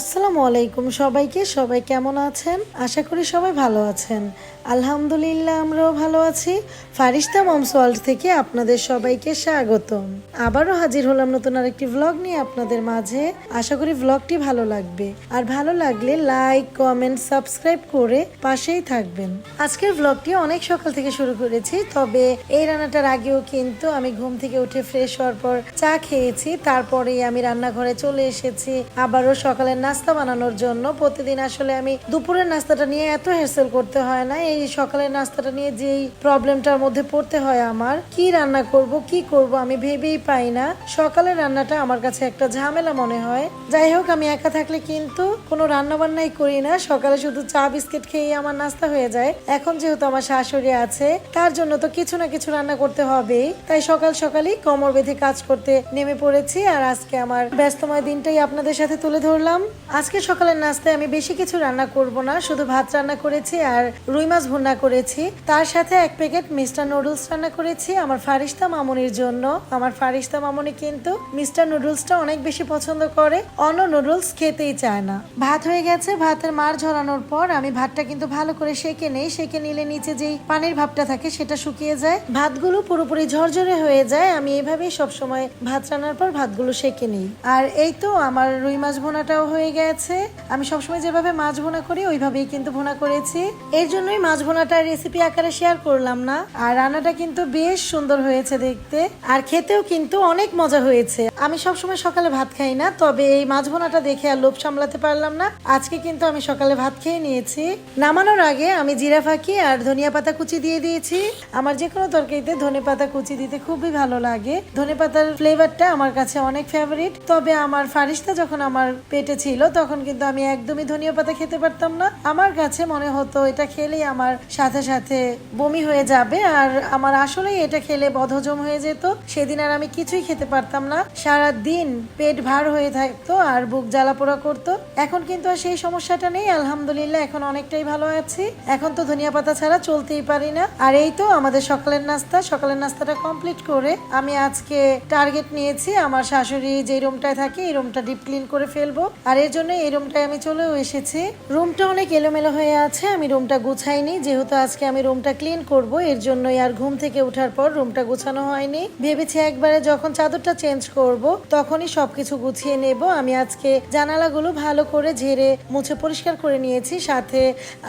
আসসালামু আলাইকুম সবাইকে, সবাই কেমন আছেন? আশা করি সবাই ভালো আছেন। আলহামদুলিল্লাহ, আমরাও ভালো আছি। ফারিস্তা মমস ওয়ার্ল্ড থেকে আপনাদের সবাইকে স্বাগতম। আবারও হাজির হলাম নতুন আরেকটি ভ্লগ নিয়ে আপনাদের মাঝে। আশা করি ভ্লগটি ভালো লাগবে। আর ভালো লাগলে লাইক কমেন্ট সাবস্ক্রাইব করে পাশেই থাকবেন। আজকের ভ্লগটি অনেক সকাল থেকে শুরু করেছি, তবে এই রান্নাটার আগেও কিন্তু আমি ঘুম থেকে উঠে ফ্রেশ হওয়ার পর চা খেয়েছি। তারপরেই আমি রান্নাঘরে চলে এসেছি। আবারও সকালের নাস্তা বানানোর জন্য। প্রতিদিন আসলে আমি দুপুরের নাস্তাটা নিয়ে এত হেসেল করতে হয় না। এই সকালের নাস্তাটা নিয়ে যেই প্রবলেমটার মধ্যে পড়তে হয় আমার, কি রান্না করব, কি করব আমি ভেবেই পাই না। সকালের রান্নাটা আমার কাছে একটা ঝামেলা মনে হয়। যাই হোক, আমি একা থাকলে কিন্তু কোনো রান্না বান্নাই করি না। সকালে শুধু চা, বিস্কিট খেয়ে আমার নাস্তা হয়ে যায়। এখন যেহেতু আমার শাশুড়ি আছে, তার জন্য তো কিছু না কিছু রান্না করতে হবেই। তাই সকাল সকালই কোমর বেঁধে কাজ করতে নেমে পড়েছি। আর আজকে আমার ব্যস্তময় দিনটাই আপনাদের সাথে তুলে ধরলাম। আজকে সকালের নাস্তায় আমি বেশি কিছু রান্না করব না, শুধু ভাত রান্না করেছি আর রুই মাছ ভুনা করেছি। তার সাথে এক প্যাকেট মিস্টার নুডলস রান্না করেছি আমার ফারিস্তা মামুনির জন্য। আমার ফারিস্তা মামুনি কিন্তু মিস্টার নুডলসটা অনেক বেশি পছন্দ করে, অন্য নুডলস খেতেই চায় না। ভাত হয়ে গেছে, ভাতের মার ঝরানোর পর আমি ভাতটা কিন্তু ভালো করে সেকে নেই, সেকে নিলে নিচে যেই পানির ভাবটা থাকে সেটা শুকিয়ে যায়। ভাতগুলো পুরোপুরি ঝরঝরে হয়ে যায়, আমি এভাবেই সবসময় ভাত রান্নার পর ভাতগুলো সেকে নিই। আর এই তো আমার রুই মাছ ভুনাটাও হয়ে গেছে। আমি সবসময় যেভাবে মাছ ভুনা করি, ওইভাবেই কিন্তু ভুনা করেছি। এর জন্যই মাছ ভুনাটা রেসিপি আকারে শেয়ার করলাম না। আর রান্নাটা কিন্তু বেশ সুন্দর হয়েছে দেখতে। আর খেতেও কিন্তু অনেক মজা হয়েছে। আমি সবসময় সকালে ভাত খাই না, তবে এই মাছ ভুনাটা দেখে আর লোভ সামলাতে পারলাম না। আজকে কিন্তু আমি সকালে ভাত খেয়ে নিয়েছি। নামানোর আগে আমি জিরা ফাঁকি আর ধনিয়া পাতা কুচি দিয়ে দিয়েছি। আমার যে কোনো তরকারিতে ধনে পাতা কুচি দিতে খুবই ভালো লাগে। ধনে পাতার ফ্লেভারটা আমার কাছে অনেক ফেভারিট তবে আমার ফারিস্তা যখন আমার পেটে ছিল তখন কিন্তু আমি একদমই ধনিয়া পাতা খেতে পারতাম না। আমার কাছে মনে হতো, এটা খেলেই আমার সাথে সাথে বমি হয়ে যাবে, আর আমার আসলেই এটা খেলে বদহজম হয়ে যেত। সেদিন আর আমি কিছুই খেতে পারতাম না। সারা দিন পেট ভার হয়ে থাকতো আর বুক জ্বালা পোড়া করতো। এখন কিন্তু আর সেই সমস্যাটা নেই, আলহামদুলিল্লাহ এখন অনেকটাই ভালো আছি। এখন তো ধনিয়া পাতা ছাড়া চলতেই পারি না। আর এই তো আমাদের সকালের নাস্তা। সকালের নাস্তাটা কমপ্লিট করে আমি আজকে টার্গেট নিয়েছি, আমার শাশুড়ি যে রুমটায় থাকে, এই রুমটা ডিপ ক্লিন করে ফেলব। আর এর জন্য এই রুমটায় আমি চলেও এসেছি। রুমটা অনেক এলোমেলো হয়ে আছে, আমি রুমটা গুছাইনি। যেহেতু আজকে আমি রুমটা ক্লিন করব, এর জন্যই আর ঘুম থেকে ওঠার পর রুমটা গুছানো হয়নি। ভেবেছি একবারে যখন চাদরটা চেঞ্জ করব, তখনই সবকিছু গুছিয়ে নেব। আমি আজকে জানালাগুলো ভালো করে ঝেড়ে মুছে পরিষ্কার করে নিয়েছি, সাথে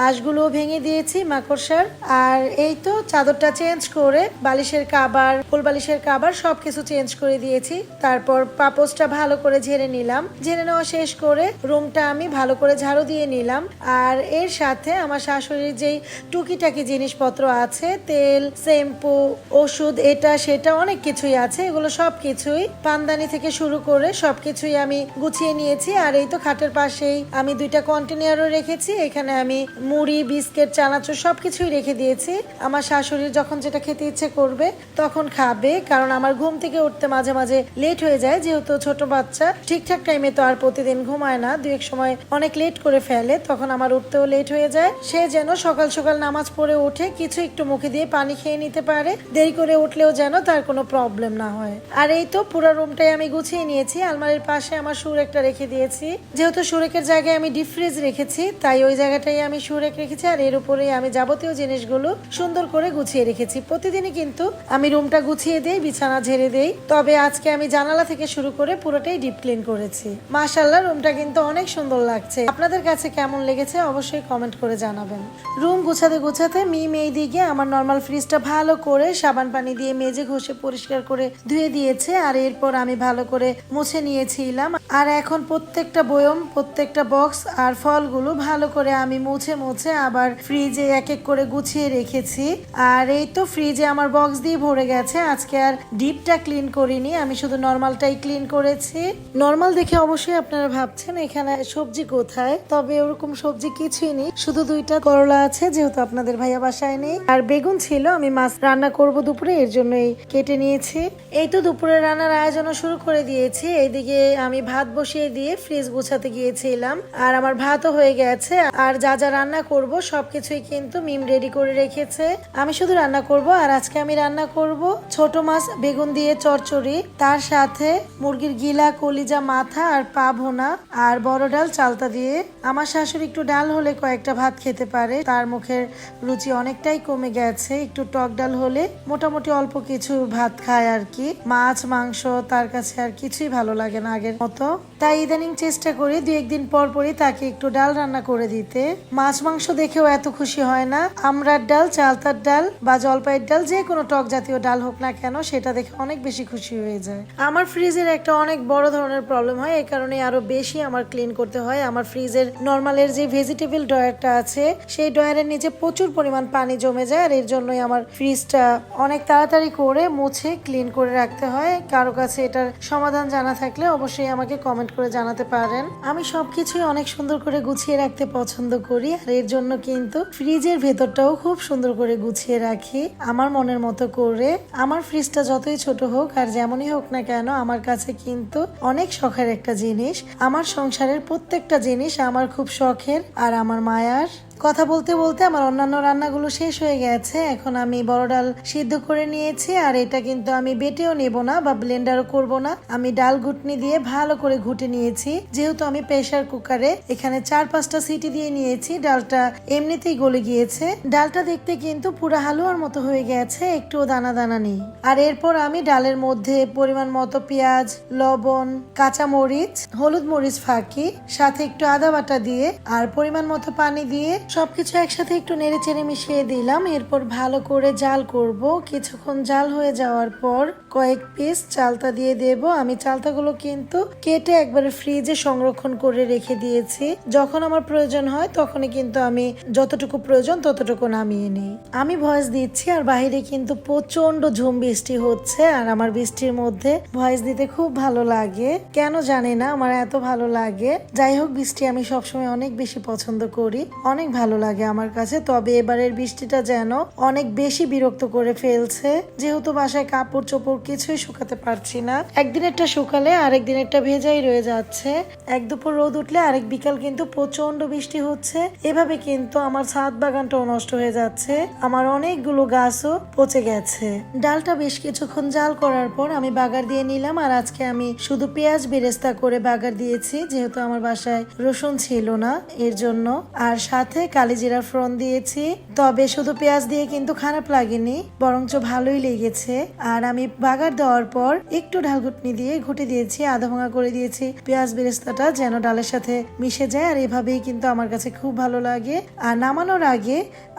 আঁশগুলোও ভেঙে দিয়েছি মাকড়সার। আর এই তো চাদরটা চেঞ্জ করে বালিশের কাবার, ফুল বালিশের কাবার সবকিছু চেঞ্জ করে দিয়েছি। তারপর পাপোসটা ভালো করে ঝেড়ে নিলাম। ঝেড়ে নেওয়া শেষ করে রুমটা আমি ভালো করে ঝাড়ু দিয়ে নিলাম। আর এর সাথে আমার শাশুড়ির যেই টুকিটাকি জিনিসপত্র আছে, তেল, শ্যাম্পু, ওষুধ, এটা, সেটা অনেক কিছুই আছে। এগুলো সব কিছুই পানদানি থেকে শুরু করে সবকিছুই আমি গুছিয়ে নিয়েছি। আর এই তো খাটের পাশেই আমি দুইটা কন্টেনারও রেখেছি। এখানে আমি মুড়ি, বিস্কিট, চানাচুর সবকিছুই রেখে দিয়েছি। আমার শাশুড়ির যখন যেটা খেতে ইচ্ছে করবে তখন খাবে, কারণ আমার ঘুম থেকে উঠতে মাঝে মাঝে লেট হয়ে যায়, যেহেতু ছোট বাচ্চা। ঠিকঠাক টাইমে তো আর প্রতিদিন ঘুমায় না, দু এক সময় অনেক লেট করে ফেলে, তখন আমার উঠতেও লেট হয়ে যায়। সে যেন সকাল সকাল নামাজ পড়ে উঠে কিছু একটু মুখে দিয়ে পানি খেয়ে নিতে পারে। দেরি করে উঠলেও যেন তার কোনো প্রবলেম না হয়। আর এই তো পুরো রুমটাই আমি গুছিয়ে নিয়েছি, আলমারির পাশে আমার সুরেকটা রেখে দিয়েছি। যেহেতু সুরেকের জায়গায় আমি ডিপ ফ্রিজ রেখেছি, তাই ওই জায়গাটাই আমি সুরেক রেখেছি, আর এর উপরেই আমি যাবতীয় জিনিসগুলো সুন্দর করে গুছিয়ে রেখেছি। প্রতিদিনই কিন্তু আমি রুমটা গুছিয়ে দেই, বিছানা ঝেড়ে দেই। তবে আজকে আমি জানালা থেকে শুরু করে পুরোটাই ডিপ ক্লিন করেছি। মাশাল্লাহ রুমটা কিন্তু অনেক সুন্দর লাগছে। আপনাদের কাছে কেমন লেগেছে অবশ্যই কমেন্ট করে জানাবেন। রুম গুছাতে গুছাতে মিম এই দিকে আমার নর্মাল ফ্রিজটা ভালো করে সাবান পানি দিয়ে মেজে ঘষে পরিষ্কার করে ধুয়ে দিয়েছে আর এরপর আমি ভালো করে মুছে নিয়েছিলাম। আর এখন প্রত্যেকটা বয়ম, প্রত্যেকটা বক্স আর ফলগুলো ভালো করে আমি মুছে মুছে আবার ফ্রিজে এক এক করে গুছিয়ে রেখেছি। আর এই তো ফ্রিজে আমার বক্স দিয়ে ভরে গেছে। আজকে আর ডিপটা ক্লিন করিনি। আমি শুধু নর্মালটাই ক্লিন করেছি। নর্মাল দেখে অবশ্যই আপনারা ভাবছেন এখানে সবজি কোথায়? তবে ওরকম সবজি কিছুই নেই। শুধু দুইটা করলা আছে, যেহেতু আপনাদের ভাইয়া বাসায় নেই। আর বেগুন ছিল, আমি মাছ রান্না করব দুপুরে, এর জন্যই কেটে নিয়েছি। এই তো দুপুরে রান্নার আয়োজনও শুরু করে দিয়েছি। এইদিকে আমি ভাত বসিয়ে দিয়ে ফ্রিজ গুছাতে গিয়েছিলাম। আর আমার ভাতও হয়ে গেছে। আর যা যা রান্না করব, সবকিছুই কিন্তু মিম রেডি করে রেখেছে। আমি শুধু রান্না করব, আর আজকে আমি রান্না করব ছোট মাছ, বেগুন দিয়ে চচ্চড়ি তার সাথে মুরগির গিলা, কলিজা, মাথা আর পা ভোনা। আর বড় ডাল চালতা দিয়ে। আমার শাশুড়ি একটু ডাল হলে কয়েকটা ভাত খেতে পারে। তার মুখের রুচি অনেকটাই কমে গেছে। একটু টক ডাল হলে মোটামুটি অল্প কিছু ভাত খায় আর কি। মাছ, মাংস তার কাছে আর কিছুই ভালো লাগে না আগের মতো। তাই ইদানিং চেষ্টা করি দু একদিন পর পরই তাকে একটু ডাল রান্না করে দিতে। মাছ, মাংস দেখেও এত খুশি হয় না। আমরার ডাল, চালতার ডাল বা জলপাইয়ের ডাল যে কোনো টক জাতীয় ডাল হোক না কেন, সেটা দেখে অনেক বেশি খুশি হয়ে যায়। আমার ফ্রিজের একটা অনেক বড় ধরনের প্রবলেম হয়। এই কারণে আরও বেশি আমার ক্লিন করতে হয়। আমার ফ্রিজের নর্মালের যে ভেজিটেবল ড্রয়ারটা আছে, সেই ড্রয়ারের নিচে প্রচুর পরিমাণ পানি জমে যায় আর এর জন্যই আমার ফ্রিজটা অনেক তাড়াতাড়ি করে মুছে ক্লিন করে রাখতে হয়। কারও কাছে এটার সমাধান জানা থাকলে অবশ্যই আমাকে কমেন্ট করে জানাতে পারেন। আমি সবকিছুই অনেক সুন্দর করে গুছিয়ে রাখতে পছন্দ করি আর এর জন্য কিন্তু ফ্রিজের ভেতরটাও খুব সুন্দর করে গুছিয়ে রাখি আমার মনের মতো করে। আমার ফ্রিজটা যতই ছোট হোক আর যেমনই হোক না কেন, আমার কাছে কিন্তু অনেক শখের একটা জিনিস। আমার সংসারের প্রত্যেকটা জিনিস আমার খুব শখের আর আমার মায়ার। কথা বলতে বলতে আমার অন্যান্য রান্নাগুলো শেষ হয়ে গেছে। এখন আমি বড় ডাল সিদ্ধ করে নিয়েছি আর এটা কিন্তু আমি বেটেও নেব না বা ব্লেন্ডারও করব না। আমি ডাল ঘুটনি দিয়ে ভালো করে ঘুটে নিয়েছি। যেহেতু আমি প্রেসার কুকারে এখানে চার পাঁচটা সিটি দিয়ে নিয়েছি, ডালটা এমনিতেই গলে গিয়েছে। ডালটা দেখতে কিন্তু পুরো হালুয়ার মতো হয়ে গেছে, একটুও দানা দানা নেই। আর এরপর আমি ডালের মধ্যে পরিমাণ মতো পেঁয়াজ, লবণ কাঁচা মরিচ হলুদ মরিচ ফাঁকি, সাথে একটু আদা বাটা দিয়ে আর পরিমাণ মতো পানি দিয়ে সবকিছু একসাথে একটু নেড়ে চেড়ে মিশিয়ে দিলাম। এরপর ভালো করে জাল করব। কিছুক্ষণ জাল হয়ে যাওয়ার পর কয়েক পিস চালতা দিয়ে দেব। আমি চালতাগুলো কিন্তু কেটে একবারে ফ্রিজে সংরক্ষণ করে রেখে দিয়েছি। যখন আমার প্রয়োজন হয়, তখনই কিন্তু আমি যতটুকু প্রয়োজন ততটুকু নামিয়ে নিই। আমি ভয়েস দিচ্ছি, আর বাইরে কিন্তু প্রচণ্ড ঝুম বৃষ্টি হচ্ছে, আর আমার বৃষ্টির মধ্যে ভয়েস দিতে খুব ভালো লাগে। কেন জানি না, আমার এত ভালো লাগে। যাই হোক, বৃষ্টি আমি সবসময় অনেক বেশি পছন্দ করি। অনেক ভালো লাগে আমার কাছে। তবে এবারের বৃষ্টিটা যেন অনেক বেশি বিরক্ত করে ফেলছে। যেহেতু বাসায় কাপড় চোপড় কিছুই শুকাতে পারছি না। একদিনেরটা শুকালে আরেক দিনেরটা ভেজাই রয়ে যাচ্ছে। এক দুপুর রোদ উঠলে আরেক বিকাল কিন্তু প্রচণ্ড বৃষ্টি হচ্ছে। এভাবে কিন্তু আমার ছাদ বাগানটাও নষ্ট হয়ে যাচ্ছে। আমার অনেকগুলো গাছও পচে গেছে। ডালটা বেশ কিছুক্ষণ জাল করার পর আমি বাগার দিয়ে নিলাম। আর আজকে আমি শুধু পেঁয়াজ বেরেস্তা করে বাগার দিয়েছি, যেহেতু আমার বাসায় রসুন ছিল না এর জন্য। আর সাথে কালিজিরা ফ্রন দিয়েছি। তবে শুধু পেঁয়াজ দিয়ে কিন্তু খারাপ লাগেনি, বরঞ্চ ভালোই লেগেছে। আর আমি বাগার দেওয়ার পর একটু ঢালঘুটনি দিয়ে ঘুটে দিয়েছি আধা ভাঙা করে দিয়েছি। পেঁয়াজ বেরেস্তাটা যেন ডালের সাথে মিশে যায়, আর এভাবেই কিন্তু আমার কাছে খুব ভালো লাগে। আর নামানোর আগে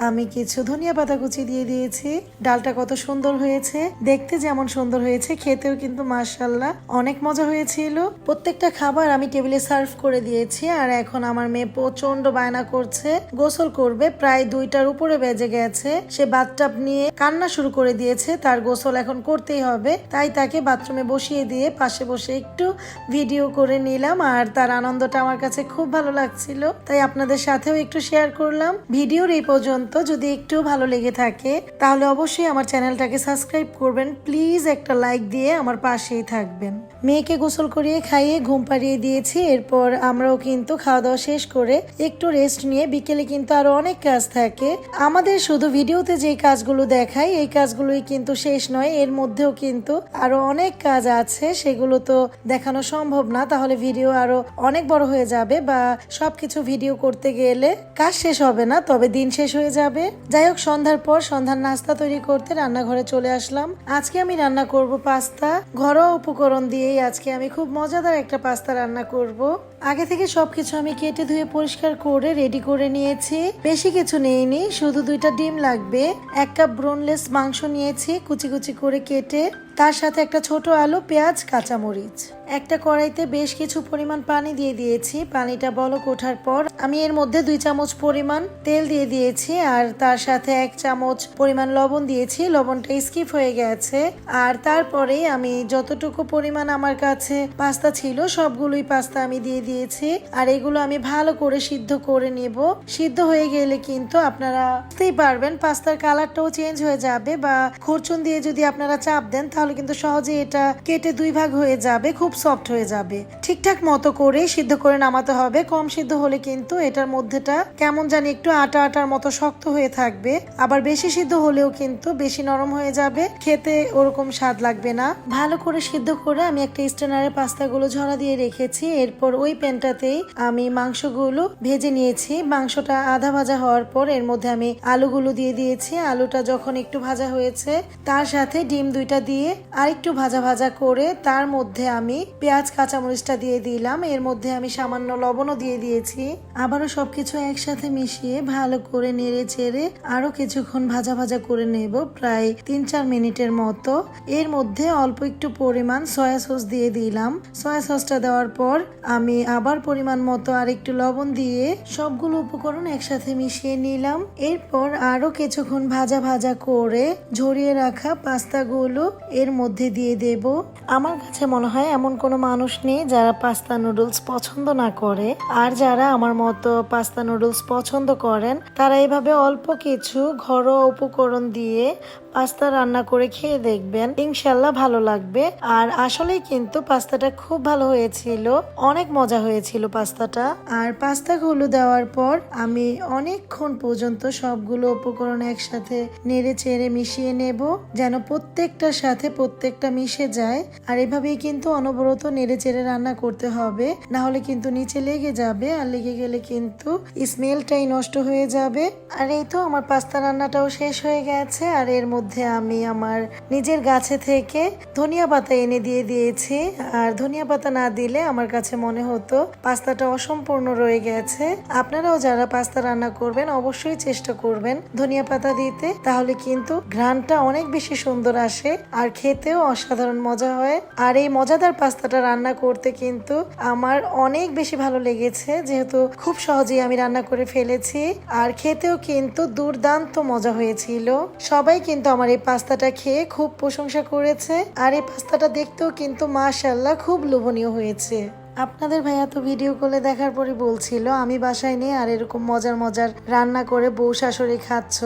আমি কিছু ধনিয়া পাতা কুচি দিয়ে দিয়েছি। ডালটা কত সুন্দর হয়েছে, দেখতে যেমন সুন্দর হয়েছে, খেতেও কিন্তু মার্শাল্লাহ অনেক মজা হয়েছিল। প্রত্যেকটা খাবার আমি টেবিলে সার্ভ করে দিয়েছি, আর এখন আমার মেয়ে প্রচণ্ড বায়না করছে। গোসল করবে, প্রায় দুইটার উপরে বেজে গেছে। সে বাথটাব নিয়ে কান্না শুরু করে দিয়েছে, তার গোসল এখন করতেই হবে। তাই তাকে বাথরুমে বসিয়ে দিয়ে পাশে বসে একটু ভিডিও করে নিলাম, আর তার আনন্দটা আমার কাছে খুব ভালো লাগছিল। তাই আপনাদের সাথেও একটু শেয়ার করলাম। ভিডিওর এই পর্যন্ত যদি একটু ভালো লেগে থাকে, তাহলে অবশ্যই আমার চ্যানেলটাকে সাবস্ক্রাইব করবেন। প্লিজ একটা লাইক দিয়ে আমার পাশেই থাকবেন। মেয়েকে গোসল করিয়ে খাইয়ে ঘুম পাড়িয়ে দিয়েছি, এরপর আমরাও কিন্তু খাওয়া দাওয়া শেষ করে একটু রেস্ট নিয়ে বিকেলে কিন্তু আরও অনেক কাজ থাকে। আমাদের শুধু ভিডিওতে যে কাজগুলো দেখাই, এই কাজগুলোই কিন্তু শেষ নয়। এর মধ্যেও কিন্তু আরও অনেক কাজ আছে, সেগুলো তো দেখানো সম্ভব না। তাহলে ভিডিও আরও অনেক বড় হয়ে যাবে বা সবকিছু ভিডিও করতে গেলে কাজ শেষ হবে না, তবে দিন শেষ হয়ে যাবে। যাই হোক, সন্ধ্যার পর সন্ধ্যার নাস্তা তৈরি করতে রান্নাঘরে চলে আসলাম। আজকে আমি রান্না করব পাস্তা। ঘরোয়া উপকরণ দিয়েই আজকে আমি খুব মজাদার একটা পাস্তা রান্না করব। আগে থেকে সবকিছু আমি কেটে ধুয়ে পরিষ্কার করে রেডি করে নিয়েছি। বেশি কিছু নেইনি, শুধু দুইটা ডিম লাগবে। এক কাপ ব্রোনলেস মাংস নিয়েছি কুচি কুচি করে কেটে। তার সাথে একটা ছোট আলু, পেঁয়াজ, কাঁচামরিচ। একটা কড়াইতে বেশ কিছু পরিমাণ পানি দিয়ে দিয়েছি। পানিটা বলক ওঠার পর আমি এর মধ্যে দুই চামচ পরিমাণ তেল দিয়ে দিয়েছি আর তার সাথে এক চামচ পরিমাণ লবণ দিয়েছি। লবণটা স্কিপ হয়ে গেছে। আর তারপরে আমি যতটুকু পরিমাণ আমার কাছে পাস্তা ছিল, সবগুলোই পাস্তা আমি দিয়ে দিয়েছি আর এগুলো আমি ভালো করে সিদ্ধ করে নেব। সিদ্ধ হয়ে গেলে কিন্তু আপনারা বুঝতেই পারবেন পাস্তার কালারটাও চেঞ্জ হয়ে যাবে বা খরচুন দিয়ে যদি আপনারা চাপ দেন তাহলে কিন্তু সহজে এটা কেটে দুই ভাগ হয়ে যাবে, খুব সফট হয়ে যাবে। ঠিকঠাক মতো করে সিদ্ধ করে নামাতে হবে। কম সিদ্ধ হলে কিন্তু এটার মধ্যেটা কেমন জানি একটু আটা আটার মতো শক্ত হয়ে থাকবে। আবার বেশি সিদ্ধ হলেও কিন্তু বেশি নরম হয়ে যাবে। খেতে ওরকম স্বাদ লাগবে না। ভালো করে সিদ্ধ করে আমি একটা স্টেনারে পাস্তাগুলো ঝরা দিয়ে রেখেছি। এরপর ওই প্যানটাতেই আমি মাংসগুলো ভেজে নিয়েছি। মাংসটা আধা ভাজা হওয়ার পর এর মধ্যে আমি আলুগুলো দিয়ে দিয়েছি। আলুটা যখন একটু ভাজা হয়েছে, তার সাথে ডিম দুইটা দিয়ে আরেকটু ভাজা ভাজা করে তার মধ্যে আমি পেঁয়াজ, কাঁচামরিচটা দিয়ে দিলাম। এর মধ্যে আমি সামান্য লবণও দিয়ে দিয়েছি। আবারও সবকিছু একসাথে মিশিয়ে ভালো করে নেড়ে চেড়ে আরও কিছুক্ষণ ভাজা ভাজা করে নেব, প্রায় তিন চার মিনিটের মতো। এর মধ্যে অল্প একটু পরিমাণ সয়া সস দিয়ে দিলাম। সয়া সসটা দেওয়ার পর আমি আবার পরিমাণ মতো আর একটু লবণ দিয়ে সবগুলো উপকরণ একসাথে মিশিয়ে নিলাম। এরপর আরও কিছুক্ষণ ভাজা ভাজা করে ঝরিয়ে রাখা পাস্তাগুলো এর মধ্যে দিয়ে দেব। আমার কাছে মনে হয় এমন কোনো মানুষ নেই যারা পাস্তা নুডলস পছন্দ না করে। আর যারা আমার মতো পাস্তা নুডলস পছন্দ করেন, তারা এভাবে অল্প কিছু ঘরোয়া উপকরণ দিয়ে পাস্তা রান্না করে খেয়ে দেখবেন ইনশাল্লাহ ভালো লাগবে। আর আসলেই কিন্তু পাস্তাটা খুব ভালো হয়েছিল, অনেক মজা হয়েছিল পাস্তাটা। আর পাস্তা পাস্তাগুলো দেওয়ার পর আমি অনেকক্ষণ পর্যন্ত সবগুলো উপকরণ একসাথে নেড়ে চেড়ে মিশিয়ে নেব, যেন প্রত্যেকটার সাথে প্রত্যেকটা মিশে যায়। আর এভাবেই কিন্তু অনবরত নেড়ে চেড়ে রান্না করতে হবে, না হলে কিন্তু নিচে লেগে যাবে আর লেগে গেলে কিন্তু স্মেলটাই নষ্ট হয়ে যাবে। আর এই তো আমার পাস্তা রান্নাটাও শেষ হয়ে গেছে, আর এর মধ্যে আমি আমার নিজের গাছে থেকে ধনিয়া পাতা এনে দিয়ে দিয়েছি। আর ধনিয়া পাতা না দিলে আমার কাছে মনে হতো পাস্তাটা অসম্পূর্ণ রয়ে গেছে। আপনারাও যারা পাস্তা রান্না করবেন, অবশ্যই চেষ্টা করবেন ধনিয়া পাতা দিতে। তাহলে কিন্তু ঘ্রাণটা অনেক বেশি সুন্দর আসে আর খেতেও অসাধারণ মজা হয়। আর এই মজাদার পাস্তাটা রান্না করতে কিন্তু আমার অনেক বেশি ভালো লেগেছে। যেহেতু খুব সহজেই আমি রান্না করে ফেলেছি। আর খেতেও কিন্তু দুর্দান্ত মজা হয়েছিল। সবাই কিন্তু আমার এই পাস্তাটা খেয়ে খুব প্রশংসা করেছে। আর এই পাস্তাটা দেখতেও কিন্তু মাশাল্লাহ খুব লোভনীয় হয়েছে। আপনাদের ভাইয়া তো ভিডিও কলে দেখার পরে বলছিল, আমি বাসায় নেই আর এরকম মজার মজার রান্না করে বউ শাশুড়ি খাচ্ছ।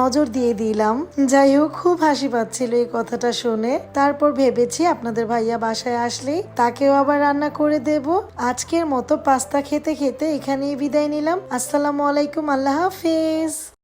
নজর দিয়ে দিলাম। যাই হোক, খুব হাসি পাচ্ছিল এই কথাটা শুনে। তারপর ভেবেছি আপনাদের ভাইয়া বাসায় আসলেই তাকেও আবার রান্না করে দেব। আজকের মতো পাস্তা খেতে খেতে এখানেই বিদায় নিলাম। আসসালামু আলাইকুম, আল্লাহ হাফিজ।